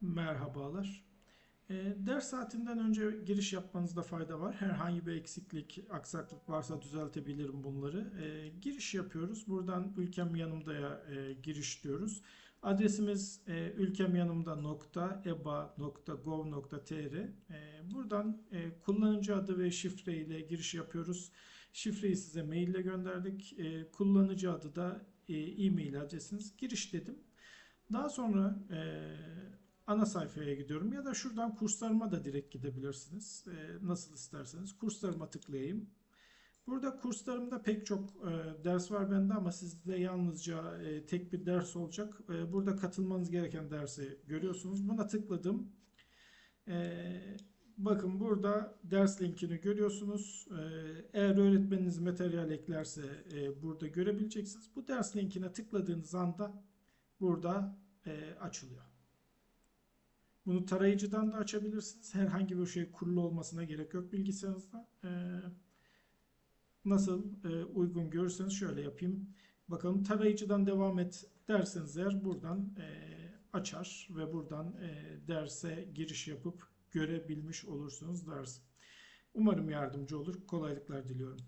Merhabalar. E, ders saatinden önce giriş yapmanızda fayda var. Herhangi bir eksiklik, aksaklık varsa düzeltebilirim bunları. E, giriş yapıyoruz. Buradan ülkem yanımdaya e, giriş diyoruz. Adresimiz e, ülkem yanımda nokta eba nokta gov nokta tr. E, buradan e, kullanıcı adı ve şifre ile giriş yapıyoruz. Şifreyi size mail ile gönderdik. E, kullanıcı adı da e, e-mail adresiniz. Giriş dedim. Daha sonra e, ana sayfaya gidiyorum ya da şuradan kurslarıma da direkt gidebilirsiniz. E, nasıl isterseniz. Kurslarıma tıklayayım. Burada kurslarımda pek çok e, ders var bende ama sizde yalnızca e, tek bir ders olacak. E, burada katılmanız gereken dersi görüyorsunuz. Buna tıkladım. E, bakın burada ders linkini görüyorsunuz. E, eğer öğretmeniniz materyal eklerse e, burada görebileceksiniz. Bu ders linkine tıkladığınız anda burada e, açılıyor. Bunu tarayıcıdan da açabilirsiniz. Herhangi bir şey kurulu olmasına gerek yok bilgisayarınızda. E, nasıl e, uygun görürseniz şöyle yapayım. Bakalım tarayıcıdan devam et derseniz eğer buradan e, açar ve buradan e, derse giriş yapıp görebilmiş olursunuz ders. Umarım yardımcı olur. Kolaylıklar diliyorum.